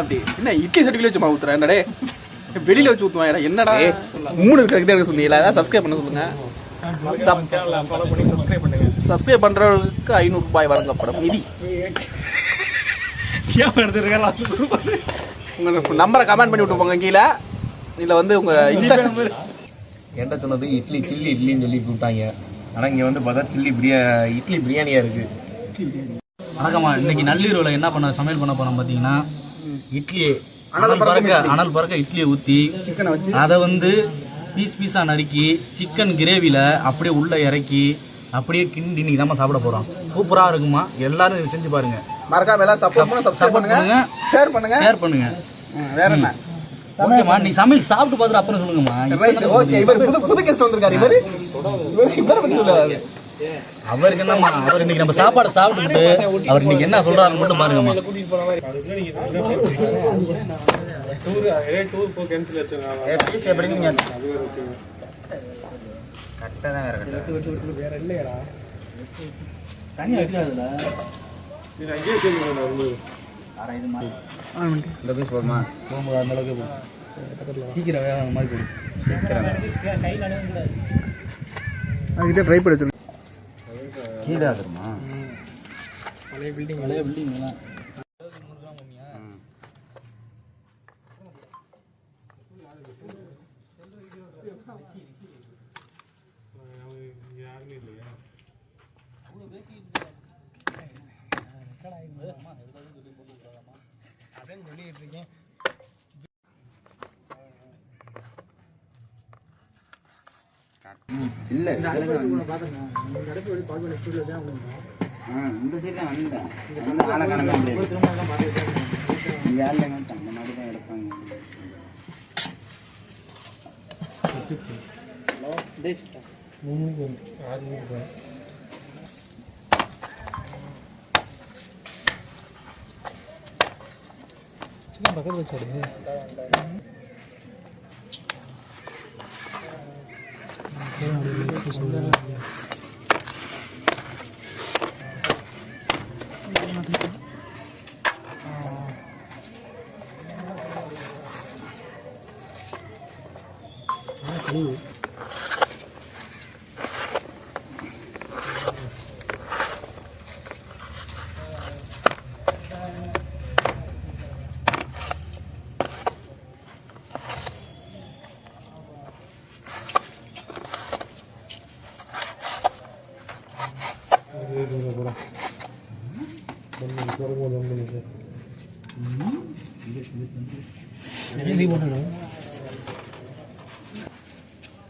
அப்படி என்ன இட்லி சட்டில வச்சு மாவு ஊத்துறேன் என்னடே வெளியில வச்சு ஊத்துவாங்க என்னடா? மூணு இருக்கிறதுக்கு எடுக்க சொன்னீங்களா? ஏதாவது சப்ஸ்கிரைப் பண்ண சொல்லுங்க. சப்ஸ்கிரைப் பண்றவங்களுக்கு ஐநூறு ரூபாய் வழங்கப்படும். நிதி. உங்க நம்பரை கமெண்ட் பண்ணி விட்டு போங்க கீழே. இதுல வந்து உங்க இன்ஸ்டாகிராம் என்கிட்ட சொன்னது இட்லி சில்லி இட்லின்னு சொல்லி கூப்பிட்டாங்க ஆனால் இங்கே வந்து பார்த்தா சில்லி பிரியா இட்லி பிரியாணியாக இருக்குது வணக்கம்மா. இன்னைக்கு நள்ளிரவில் என்ன பண்ண சமையல் பண்ண போறோம் பார்த்தீங்கன்னா இட்லி அனல் பறக்க அனல் பறக்க இட்லியை ஊற்றி சிக்கனை வச்சு. அதை வந்து பீஸ் பீஸாக நறுக்கி சிக்கன் கிரேவியில் அப்படியே உள்ளே இறக்கி அப்படியே கிண்டி இன்னைக்கு நம்ம சாப்பிட போகிறோம் சூப்பராக இருக்குமா? எல்லாரும் செஞ்சு பாருங்க. மறக்காம எல்லாம் சப்போர்ட் பண்ணுங்க ஷேர் பண்ணுங்க ஷேர் பண்ணுங்க. வேற என்ன? ஓகேம்மா நீ சமையல் சாப்பிட்டு பார்த்துட்டு அப்புறம் சொல்லுங்கம்மா. ஓகே இவர் புது புது கெஸ்ட் வந்திருக்காரு இவரு? இவர் இவரை அவருக்கு என்னம்மா அவர் இன்னைக்கு நம்ம சாப்பாடு சாப்பிட்டுட்டு அவர் இன்னைக்கு என்ன சொல்றாருன்னு மட்டும் பாருங்கம்மா. இந்த பீஸ் போதுமா? போகும்போது அந்த அளவுக்கு போ. சீக்கிரம் அந்த மாதிரி போடு அதுக்கிட்ட ட்ரை பண்ண கீழே ஆகுமா பழைய பில்டிங் எல்லாம். இல்லை இந்த சைடில் வந்தேன் வந்து ஆளை காண முடியாது. இங்கே ஆள் அந்த மாதிரி தான் எடுப்பாங்க. সুন্দর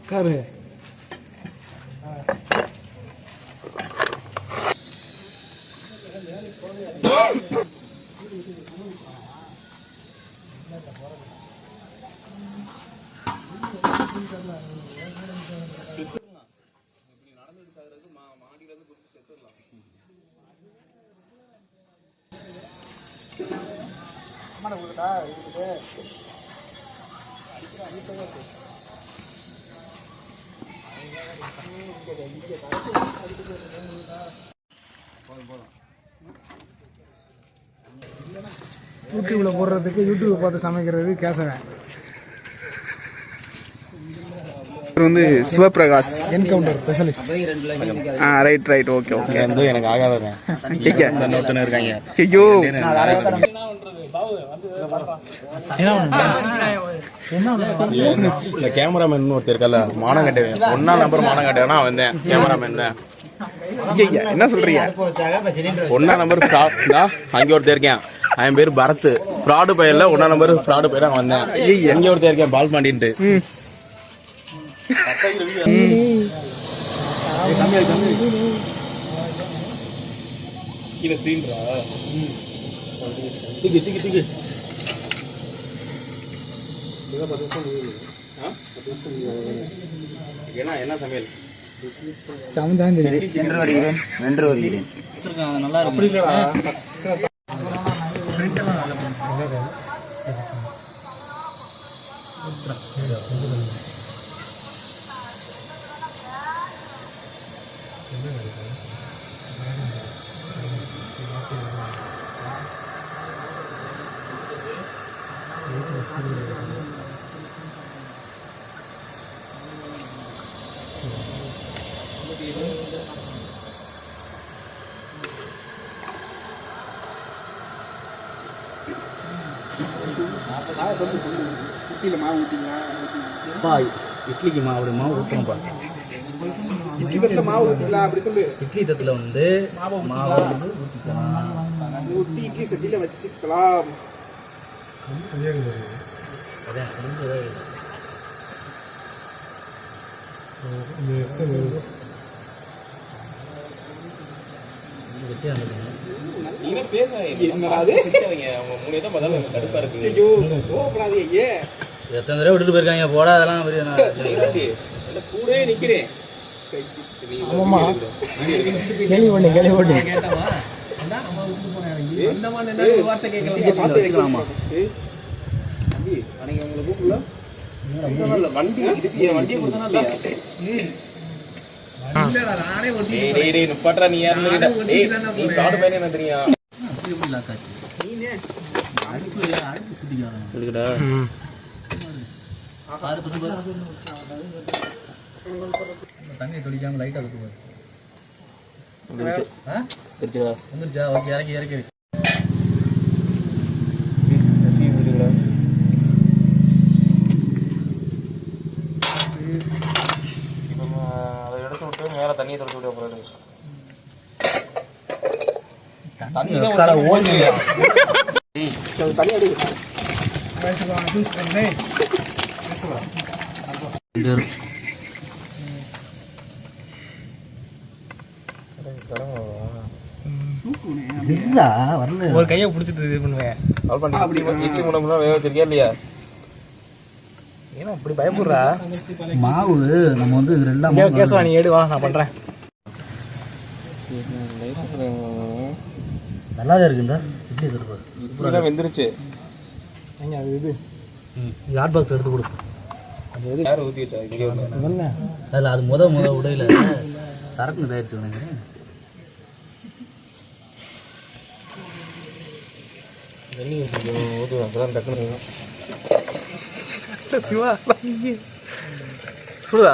¿Qué es eso? யூடியூப்ல போடுறதுக்கு யூடியூப் பார்த்து சமைக்கிறது கேசவன். இவர் வந்து Sivaprakash. Encounter specialist ah right right okay okay வந்து எனக்கு ஆகாதங்க. கேக்க. இருக்காங்க. ஐயோ. இந்த கேமராமேன் ஒருத்தர் இருக்கல மானம் கட்டவன். ஒன்னா நம்பர் மானம் கட்டவனா அவன் தான் கேமராமேன் தான். என்ன சொல்றீங்க? ஒன்னா நம்பர் அங்க ஒருத்தர் இருக்கேன். அவன் பேர் பரத். ஃப்ராடு பையன்ல ஒன்னா நம்பர் ஃப்ராடு பையன் தான். வந்தேன் எங்க ஒருத்தர் இருக்கேன் பால் பாண்டின்ட்டு கீழே ஸ்க்ரீன்ரா திக்கு திக்கு திக்கு என்ன என்ன சமையல் சென்று வருகிறேன் வென்று வருகிறேன். நல்லா இருக்கு குட்டியில் மாவு அப்பா இட்லிக்கு மாவு மாவு ஊற்றணும்ப்பா இட்லி தட்டில் மாவு ஊற்றிங்களா அப்படி சொல்லு. இட்லி தட்டில் வந்து மாவை வந்து ஊற்றி இட்லி சட்டியில் வச்சுக்கலாம். அதான் கடுப்பா இருக்கு. ஐயோ ஏன் எத்தனை தடவை விட்டுட்டு போயிருக்காங்க? போடா அதெல்லாம் பெரிய நான் கூடவே நிக்கிறேன். ஆமாம்மா. கேள்வி பண்ணி கேள்வி பண்ணி. பார்த்து வைக்கலாமா தம்பி அன்னைக்கு உங்களை கூப்பிடல? வண்டி வண்டியை கொடுத்தனா இல்லையா தண்ணியை பாரு ஆ தெரிஞ்சா வந்துருச்சா ஓகே இறக்கி இறக்கி வை. அதை எடுத்து விட்டு மேல தண்ணியை எடுக்க இல்லா வரல ஒரு கையை பிடிச்சிட்டு இது பண்ணுவேன். கால் பண்ணி இட்லி முன்ன வேக வச்சிருக்கியா இல்லையா? இப்படி பயப்படுறா? மாவு நம்ம வந்து இது ரெண்டாம் கேசவா நீ எடு வா நான் பண்றேன். நல்லா தான் எடுத்து பாரு இப்படிலாம் வெந்துருச்சு. எங்க அது இது? ஹாட் பாக்ஸ் எடுத்து கொடு. யார் ஊத்தி வச்சா இங்கே வந்து. என்ன அதில் அது முத முத உடையில சரக்கு தயாரிச்சு நினைக்கிறேன் தண்ணி ஊற்றுவேன் அப்பதான் டக்குனு சிவா. சுடுதா.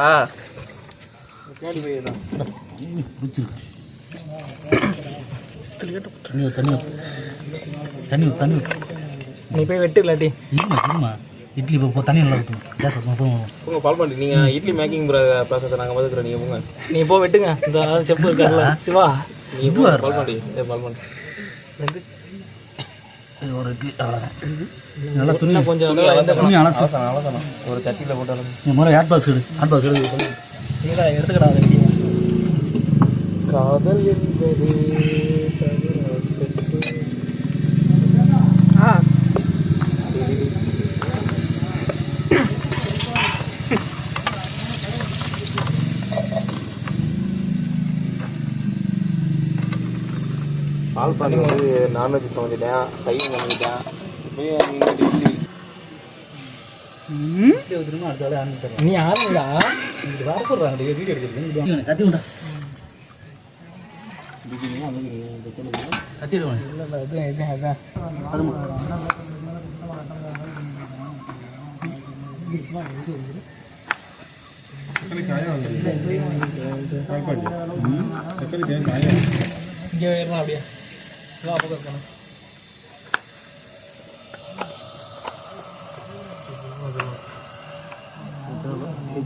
நீ போய் வெட்டு இல்லாட்டி. இட்லி இப்போ போ தண்ணி நல்லா கேஸ் போதும் உங்க பால் பண்ணி நீங்க இட்லி மேக்கிங் ப்ராசஸ் நாங்க பாத்துக்கிறோம் நீங்க போங்க. நீ போ வெட்டுங்க. இந்த செப்பு இருக்கார்ல. சிவா. நீ போங்க பால் பண்ணி பால் பண்ணி ஒரு இட்லி அவ்வளோதான் நல்லா துணி. கொஞ்சம் துணி அலசணும். துணி அலசு அலசணும் அலசணும். ஒரு சட்டியில போட்டு அலசணும். நீ முதல்ல ஹேட் பாக்ஸ் எடு. ஹேட் பாக்ஸ் எடு. எடுத்துக்கடா. காதல் என்பது பால் பண்ணி வந்து நான்வெஜ் சமைச்சிட்டேன் சைவம் சமைச்சிட்டேன். இப்போயே இட்லி நீ ஆரம்பிடா இது வரப்படுறாங்க வீடியோ எடுக்கிறது கத்தி உண்டா கத்திடுவேன் இல்லை இல்லை இங்கே அப்படியே. சிவா பக்கம் இருக்கணும்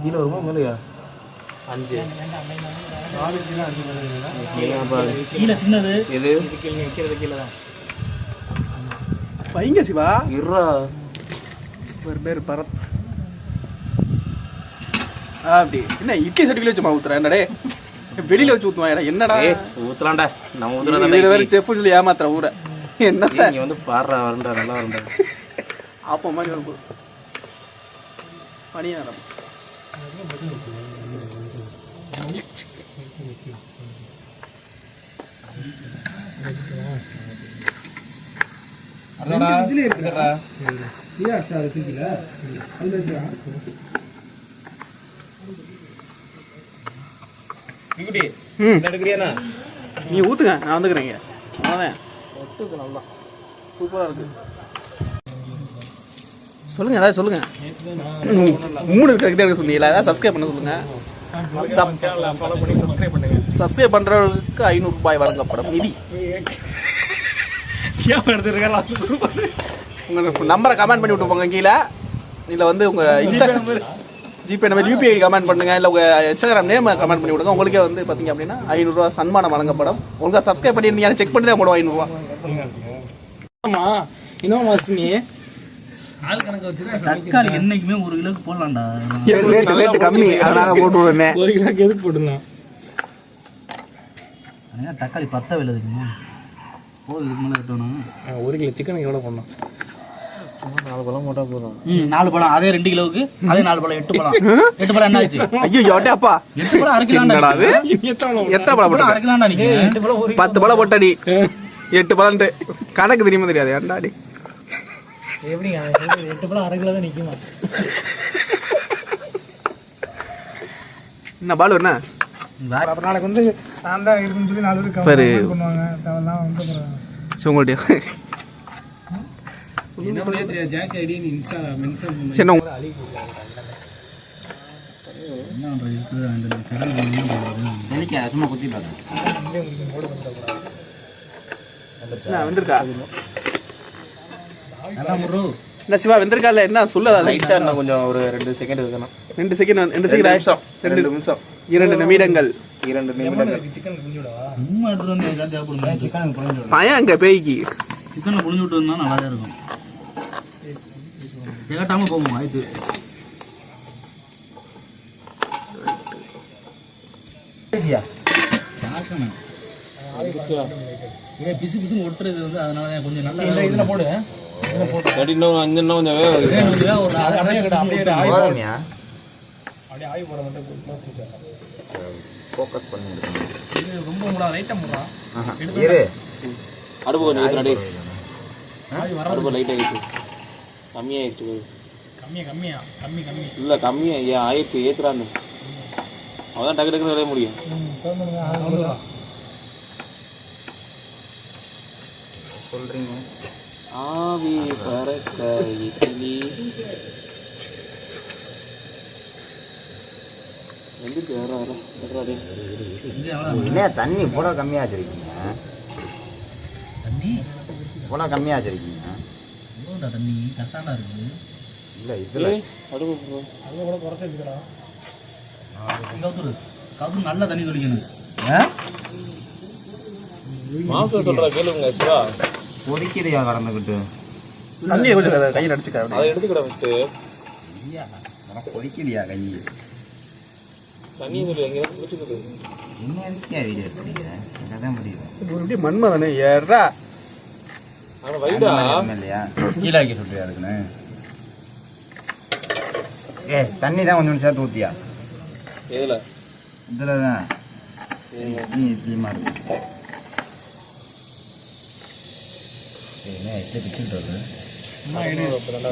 கீழே வருமா மேலையா? அஞ்சு. கீழே சின்னது. எது? கீழே நிற்கிறது கீழே தான். வைங்க சிவா. இருறா ஒரு பேர் பரத். ஆ, அப்படி. என்ன இட்லி சட்டிக்குள்ள வச்சு மாவு ஊத்துறா என்னடே? வெளியில வச்சு ஊத்துவான். என்னடா? ஊத்தலாம்டா. நம்ம இதுல ஊத்துறதா வேற செஃப் சொல்லி ஏமாத்துற ஊரை. என்னத்த நீங்க வந்து பாடுறா வரண்டா நல்லா வரண்டா ஆப்போ மாதிரி வரும்போது பனியா நேரம் விக்குட்டி எடுக்கிறியாண்ணா? நீ ஊத்துங்க நான் வந்துக்கிறேங்க நல்லா. சூப்பராக இருக்கு. சொல்லுங்க ஏதாவது சொல்லுங்க. மூணு இருக்கிறதுக்கு எடுக்க சொன்னீங்களா? ஏதாவது சப்ஸ்கிரைப் பண்ண சொல்லுங்க. சப்ஸ்கிரைப் பண்றவங்களுக்கு ஐநூறு ரூபாய் வழங்கப்படும் நிதி. உங்க நம்பரை கமெண்ட் பண்ணி விட்டு போங்க கீழே. இல்ல வந்து உங்க Instagram GPay number UPI comment பண்ணுங்க இல்ல உங்க இன்ஸ்டாகிராம் நேம் கமெண்ட் பண்ணி விடுங்க. உங்களுக்கே வந்து பாத்தீங்க அப்படின்னா ஐநூறுரூவா சன்மானம் வழங்கப்படும். ஒழுங்கா சப்ஸ்கிரைப் பண்ணி நீங்க செக் பண்ணி தான் போடுவோம் ஐநூறுரூவா ஆமா இன்னும் நீ தக்காளி என்னைக்குமே ஒரு கிலோக்கு போடலாம்டா. ரேட் ரேட் கம்மி. அதனால போட்டு விடுவேன். ஒரு கிலோக்கு எதுக்கு போட்டுருந்தான் ஏன்னா தக்காளி பத்த விலை இருக்குமா போதும் இதுக்கு மேலே கட்டணும். ஒரு கிலோ சிக்கனுக்கு எவ்வளோ பண்ணலாம் ம் நாலு பழம். அதே ரெண்டு கிலோவுக்கு அதே நாலு பழம் எட்டு பழம். எட்டு பழம் என்ன ஆச்சு? ஐயோ அப்பா எட்டு பழம் அரை அது? எத்தனை எத்தனை பழம் போட்ட அரை கிலோண்டா நீங்க பத்து பழம் போட்டடி எட்டு பழம்ட்டு கணக்கு தெரியுமா தெரியாது? ஏன்டாடி எப்படிங்க? எட்டு பழம் அரை கிலோ தான் நிற்குமா என்ன? பாலு. என்ன அப்புறம் நாளைக்கு வந்து நான் தான் இருக்குன்னு சொல்லி நாலு பேர் பண்ணுவாங்க. உங்கள்கிட்ட ஜாக் ஐடி இன்ஸ்டா மென்ஷன் பண்ணு சரி உங்க- என்ன பண்றது இருக்குது அந்த செடி சும்மா குத்தி என்ன வந்திருக்கா? சிவா வந்திருக்கா என்ன சொல்லதா? லைட்டா இன்னும் கொஞ்சம் ஒரு ரெண்டு செகண்ட் இருக்கணும். ரெண்டு செகண்ட் ரெண்டு செகண்ட் நிமிஷம் ரெண்டு நிமிஷம். இரண்டு நிமிடங்கள். இரண்டு நிமிடங்கள். சிக்கன் சும்மா வந்து சிக்கன் பையன் அங்க பேய்க்கு. சிக்கனில் புழிஞ்சு விட்டு நல்லா தான் இருக்கும். திகட்டாம போகும் ஆயிட்டு பிசு பிசுன்னு ஒட்டுறது வந்து அதனால கொஞ்சம் நல்லா இதில் போடு இன்னும் இன்னும் கொஞ்சம் வேக அப்படியே ஆய் போடு. க்ளோஸ் இது ரொம்ப மூடா லைட்டாக மூடா அடுப்பு கொஞ்சம் அடுப்பு லைட் கம்மியாயிடுச்சு. கம்மியா கம்மியா கம்மி கம்மி. இல்ல கம்மியா ஏன் ஆயிடுச்சு ஏத்துறான்னு. அவதான் டக்கு டக்குன்னு விளைய முடியும். ஆவி பறக்க இட்லி. என்ன தண்ணி இவ்வளோ கம்மியாக வச்சிருக்கீங்க? தண்ணி? இவ்வளோ கம்மியாக வச்சிருக்கீங்க. தண்ணி கரெக்டாண்டா இருக்கு. இல்லை இதில் அடுப்பு போ. அது கூட குறைச்சி வச்சுக்கலாம் கவுத்துரு. கவுத்துரு நல்லா தண்ணி தொளிக்கணும். மாசம் சொல்றத கேளுங்க சிவா. பொறிக்கிறியா கடந்துக்கிட்டு தண்ணியை கொஞ்சம் கையில் அடிச்சுக்க அதை எடுத்துக்கிட ஃபஸ்ட்டு பொறிக்கிறியா கை தண்ணி என்ன இருக்கியா வீடியோ எடுக்கிறீங்க எனக்கு தான் ஏறா ஆனா வைடா. இல்லையா? கீழே வைக்க சொல்றியா அதுக்குன்னு? ஏ தண்ணி தான் கொஞ்சம் சேர்த்து ஊற்றியா எதுல? இதில் தான் இட்லி இட்லிமா இருக்கு? என்ன பிச்சுட்டு வருது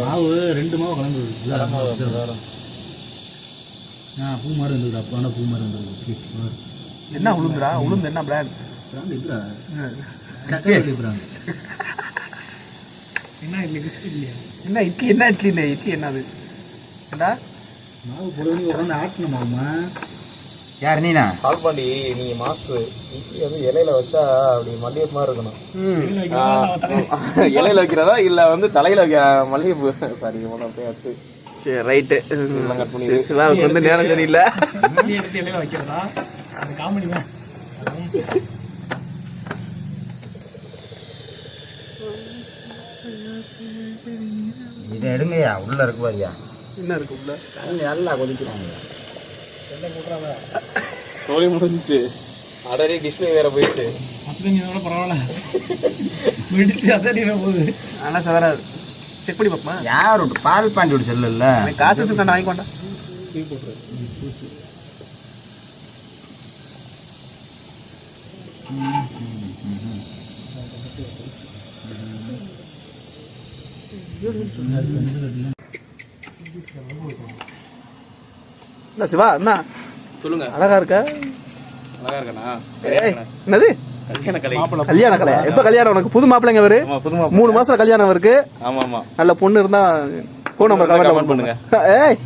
மாவு ரெண்டு மாவு கலந்து ஆ பூ மாதிரி இருந்தது அப்போ ஆனால் பூ மாதிரி இருந்தது என்ன உளுந்துடா? உளுந்து என்ன பிராண்ட் பிராண்ட் சக்கரை பிராண்ட் என்ன இல்லை பிஸ்கட் இல்லையா என்ன இட்லி என்ன இட்லி இல்லை? இட்லி என்னது? ஏண்டா? மாவு போடுவது உட்காந்து ஆட்டணும் மாவுமா யார் நீனா? கால் பண்ணி நீங்க மாசு இட்லி வந்து இலையில வச்சா அப்படி மல்லிகை மாதிரி இருக்கணும். இலையில வைக்கிறதா? இல்ல வந்து தலையில வைக்க மல்லிகைப்பூ. சாரி உனக்கு பேச்சு சரி ரைட்டு. சிவாவுக்கு வந்து நேரம் சரியில்லை. இட்லி வைக்கிறதா? அது காமெடி இதை எடுங்கய்யா உள்ளே இருக்கு பாரியா என்ன இருக்கு உள்ள? தண்ணி நல்லா கொதிக்கிறாங்க. சோழி முடிஞ்சுச்சு. அடரே டிஸ்பிளே வேற போயிடுச்சு. கூட பரவாயில்ல. வெடிச்சு அதான் போகுது. ஆனால் சார் செக் பண்ணி பார்ப்போமா யார் விட்டு பால் பாண்டி விட்டு எனக்கு காசு வச்சு நான் வாங்கிக்கொண்டா. என்ன சிவா என்ன சொல்லுங்க. அழகா இருக்க? நல்லா இருக்கண்ணா. என்னது? கல்யாண கலை. எப்ப கல்யாணம் உனக்கு? புது மாப்பிள்ளைங்க அவரு மூணு மாசம் கல்யாணம் இருக்கு ஆமா ஆமா நல்ல பொண்ணு இருந்தா ஃபோன் நம்பர் கமெண்ட் பண்ணுங்க. ஏய்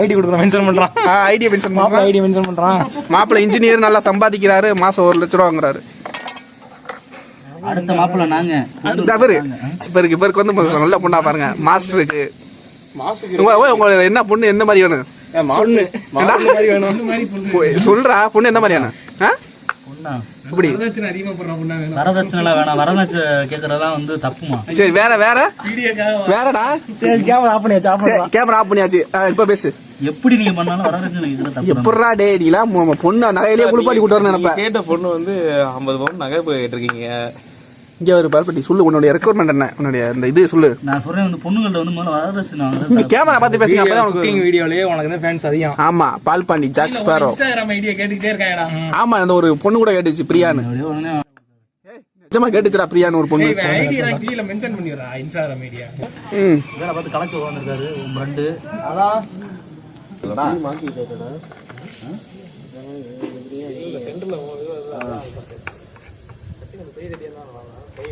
ஐடி கொடுக்குற மென்ஷன் பண்றான். ஐடியா மென்ஷன் ஐடி மென்ஷன் பண்றான். மாப்பிள்ளை இன்ஜினியர் நல்லா சம்பாதிக்கிறாரு மாசம் ஒரு லட்ச ரூபா வாங்குறாரு. அடுத்த மாப்பிள்ள நாங்க. இவருக்கு இவருக்கு வந்து நல்ல பொண்ணா பாருங்க. மாஸ்டருக்கு உங்க ஓய், உங்க என்ன பொண்ணு எந்த மாதிரி வேணும்? சொல்றா பொண்ணு எந்த மாதிரி வேணும் இப்படி. வரதட்சணை வேணாம். வரதட்சணை கேக்குறதெல்லாம் வந்து தப்புமா? சரி வேற வேற? வேறடா? சரி கேமரா ஆஃப் பண்ணியாச்சு கேமரா ஆஃப் பண்ணியாச்சு. ஆ, இப்ப பேசு. எப்படி நீங்க பண்ணாலும் வரதட்சணை இதுல தப்பு தான். எப்படா டே நீலாம் மு- பொண்ணு நகையிலேயே குளிப்பாட்டி கூட்டு நினைப்பேன் கேட்ட பொண்ணு வந்து ஐம்பது பவுன் நகை போய் கேட்டிருக்கீங்க. இங்க ஒரு பால்பட்டி சொல்லு உன்னுடைய ரெக்குவயர்மெண்ட் என்ன? உன்னுடைய இந்த இது சொல்லு. நான் சொல்றேன் வந்து பொண்ணுங்கள்ட்ட வந்து முதல்ல வரதட்சணை வாங்குறது கேமரா பார்த்து பேசுங்க அப்பதான் உனக்கு குக்கிங் வீடியோலயே உனக்கு வந்து ஃபேன்ஸ் அதிகம். ஆமா Palpandi Jack Sparrow Instagram idea கேட்டுக்கிட்டே இருக்காங்கடா ஆமா அந்த ஒரு பொண்ணு கூட கேட்டுச்சு பிரியான்னு. நிஜமா கேட்டுச்சுடா பிரியான்னு ஒரு பொண்ணு. ஐடி நான் கீழே மென்ஷன் பண்ணிடுறா இன்ஸ்டாகிராம் ஐடியா ம். வேலை பார்த்து களைச்சு உட்காந்துருக்காரு உன் ஃப்ரெண்டு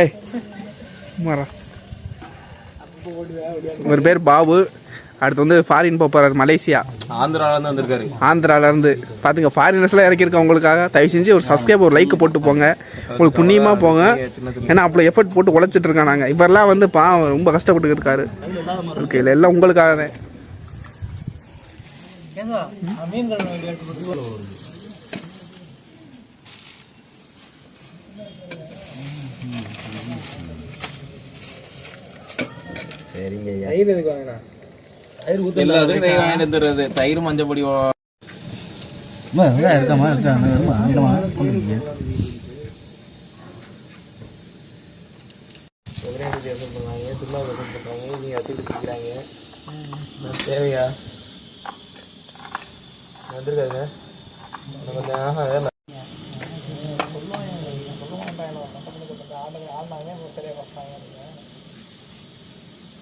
ஏய் சும்மாரா. இவர் பேர் பாபு அடுத்து வந்து ஃபாரின் போறாரு மலேசியா ஆந்திரால இருந்து வந்திருக்காரு ஆந்திரால இருந்து பாத்துங்க ஃபாரினர்ஸ்லாம் இறக்கியிருக்கேன் உங்களுக்காக தயவு செஞ்சு ஒரு சப்ஸ்கிரைப் ஒரு லைக் போட்டு போங்க உங்களுக்கு புண்ணியமா போங்க ஏன்னா அவ்வளோ எஃபர்ட் போட்டு உழைச்சிட்டு இருக்கோம் நாங்க இவரெல்லாம் வந்து பாவம் ரொம்ப கஷ்டப்பட்டு இருக்காரு ஓகே இல்லை எல்லாம் உங்களுக்காக தான் சரிங்க ஐயா. தயிர் எதுக்கு வாங்கினா? எல்லாத்துக்கும் தயிர் வாங்கிட்டு வந்துடுறது. தயிர் மஞ்சள் பொடி இருக்காமா இருக்காமா தேவையா? வந்திருக்காருங்க.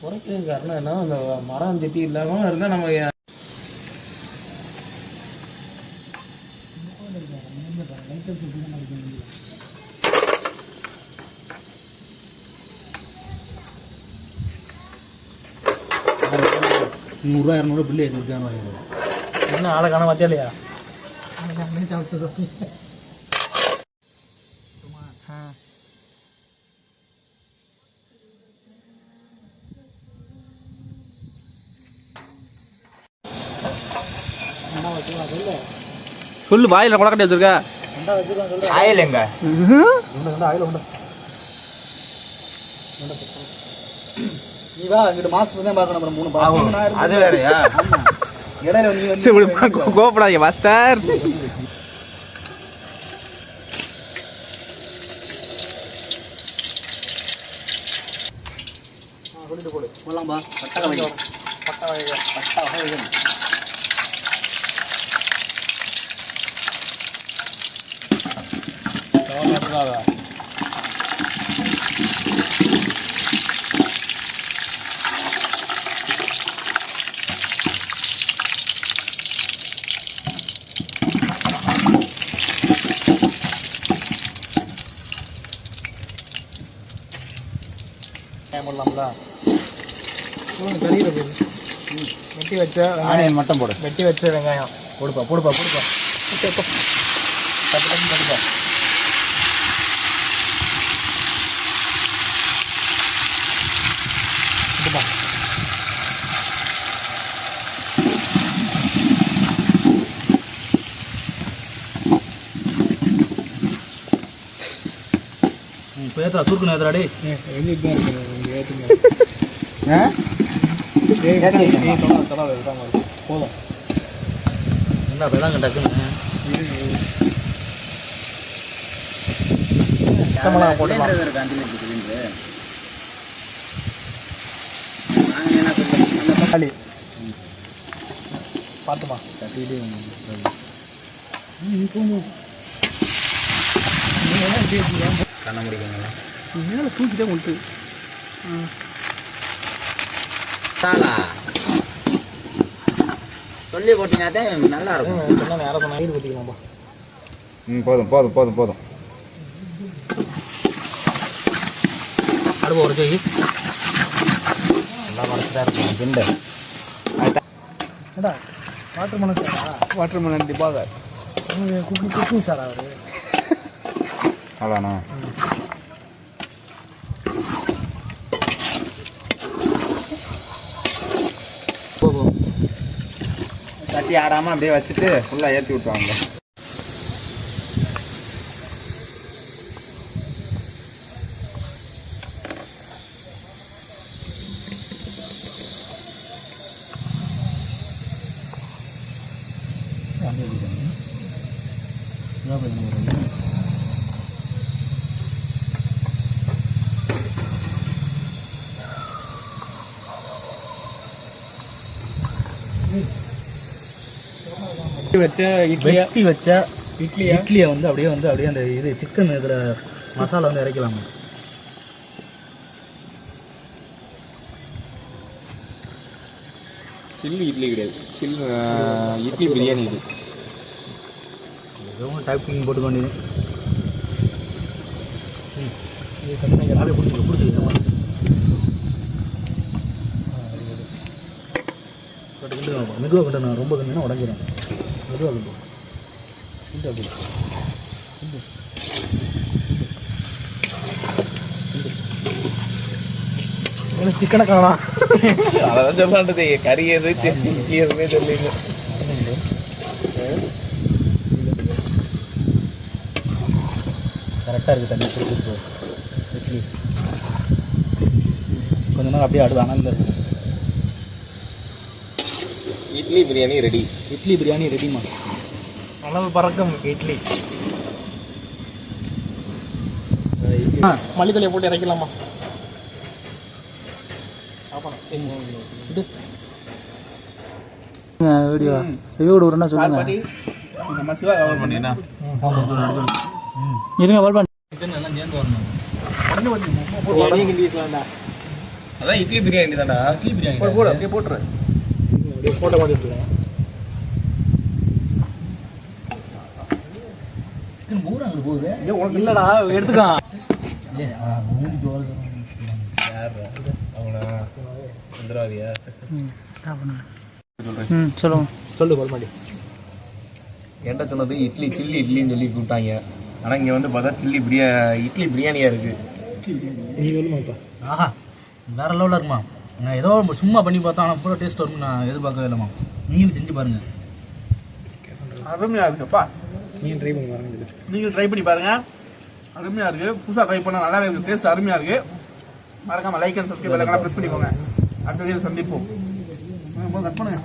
குறைக்கிறதுக்கு காரணம் என்ன அந்த மரம் செட்டி இல்லாம இருந்தா நம்ம நூறுரூவா இரநூறுவா பில்லு ஏற்றி இருக்காங்க என்ன ஆளை காண மாத்தியா இல்லையா? சொல்லு வாயில கொலக்கட்டி வச்சிருக்க? ஆயில் எங்க நீ வா இங்கிட்ட மாசத்துல தான் பார்க்கணும் மூணு அது வேறயா? இடையில நீ வந்து சரி விடுமா, கோ- கோவப்படாதீங்க மாஸ்டர் போலாம்பா பட்டை வை கறியில போகுது வெட்டி வச்ச ஆனியன் மட்டும் போடு. வெட்டி வச்ச வெங்காயம். போடுப்பா போடுப்பா போடுப்பா டக்கு டக்கு டக்குப்பா இப்போ ஏற்றா சுருக்கு டேய்? போதும். என்ன அப்போ டக்குன்னு தக்காளி. பார்த்துமா கண்ண முடிக்குங்களா மேலே தூக்கிட்டே கொண்டு சாலா சொல்லி போட்டீங்கன்னா தான் நல்லா இருக்கும் சொன்ன நேரம் சொன்ன நீர் ஊற்றிக்கலாம்ப்பா ம் போதும் போதும் போதும் போதும். அடுப்பு ஒரு ஜெய் நல்லா மனசுதான் இருக்கும் ஏடா வாட்டர் மனம் சாரா? Watermelon Dibakar cooking cooking சாரா அவரு? அவ்வளோண்ணா தட்டி ஆடாமல் அப்படியே வச்சுட்டு ஃபுல்லாக ஏற்றி விட்டுவாங்க வச்ச இட்லியா வெட்டி வச்ச இட்லி இட்லியை வந்து அப்படியே வந்து அப்படியே அந்த இது சிக்கன் இதில் மசாலா வந்து இறக்கலாமா சில்லி இட்லி கிடையாது. சில்லி இட்லி பிரியாணி இது. எதுவும் டைப்பிங் போட்டு பிடிச்சிக்க மெதுவாக கொண்டு நான் ரொம்ப கண்டுனா உடஞ்சிடும் மெதுவாக கொண்டு கிண்டு அப்படி கிண்டு. எனக்கு சிக்கனை காணோம் அதான் சொல்லாண்டது கறி எது இட்லி எதுவுமே சொல்லிங்க கரெக்டாக இருக்குது தண்ணி கொடுத்துட்டு கொஞ்ச நேரம் அப்படியே அடுத்து அனலில் இட்லி பிரியாணி ரெடி இட்லி பிரியாணி ரெடிமா அளவு பறக்கும் இட்லி. மல்லித்தலையை போட்டு இறக்கலாமா வீடியோ ரிவ்யூ விடுறேன்னா சொல்லுங்க. இருங்க பால் பண்ணி. அதான் இட்லி பிரியாணி தான்டா. இட்லி பிரியாணி போடு அப்படியே போட்டுரு. அப்படியே போட்ட மாதிரி இருக்கேன் சிக்கன் பூரா அங்கே போகுது? ஏன் உனக்கு இல்லடா எடுத்துக்கோ. ஏ மூடிக்கு வருது அவனா? வந்துடாதியா ம் சொல்லுங்க. சொல்லு பால் மாடி என்கிட்ட சொன்னது இட்லி சில்லி இட்லின்னு சொல்லி கூப்பிட்டாங்க. ஆனால் இங்கே வந்து பார்த்தா சில்லி பிரியா இட்லி பிரியாணியாக இருக்கு. நீ சொல்லுமாப்பா ஆஹா வேற லெவலில் இருக்குமா? நான் ஏதோ சும்மா பண்ணி பார்த்தா ஆனால் பூரா டேஸ்ட் வரும்னு நான் எதிர்பார்க்கவே இல்லைம்மா நீங்களும் செஞ்சு பாருங்க. அருமையா இருக்குப்பா. நீ ட்ரை பண்ணி பாருங்க நீங்கள் ட்ரை பண்ணி பாருங்க. அருமையா இருக்கு. புதுசாக ட்ரை பண்ண நல்லாவே இருக்கு. டேஸ்ட் அருமையா இருக்கு. மறக்காம லைக் அண்ட் சப்ஸ்கிரைப் எல்லாம் ப்ரெஸ் பண்ணிக்கோங்க. அடுத்த வீடியோ சந்திப்போம். கட் பண்ணுங்க.